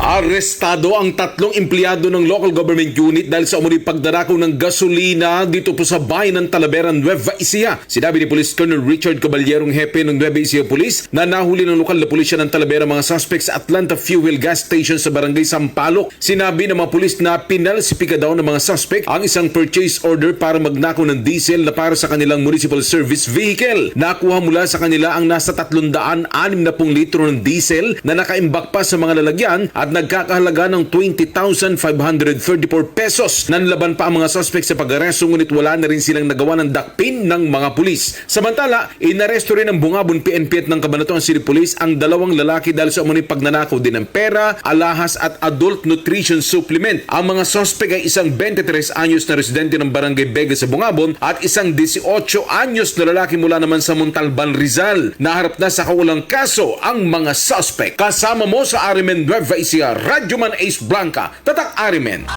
Arestado ang tatlong empleyado ng local government unit dahil sa umuli pagdarako ng gasolina dito po sa bayan ng Talavera, Nueva Ecija. Sinabi ni Police Colonel Richard Caballerong Hepe ng Nueva Ecija Police na nahuli ng lokal na pulisya ng Talavera mga suspects sa Atlanta Fuel Gas Station sa barangay Sampaloc. Sinabi ng mga pulis na pinalsipika daw ng mga suspect ang isang purchase order para magnakaw ng diesel na para sa kanilang municipal service vehicle. Nakuha mula sa kanila ang nasa 360 litro ng diesel na nakaimbak pa sa mga lalagyan at nagkakahalaga ng 20,534 pesos. Nanlaban pa ang mga suspect sa pag-aresto ngunit wala na rin silang nagawa ng dakpin ng mga pulis. Samantala, inaresto rin ng Bungabon PNP at ng Cabanatuan City Police ang dalawang lalaki dahil sa umuni pagnanakaw din ng pera, alahas at adult nutrition supplement. Ang mga suspect ay isang 23 anyos na residente ng Barangay Bega sa Bungabon at isang 18 anyos na lalaki mula naman sa Montalban, Rizal. Naharap na sa kawalang kaso ang mga suspect. Kasama mo sa Arimen Nueva Ecija, Radyoman Ace Blanca, Tatak Arimen.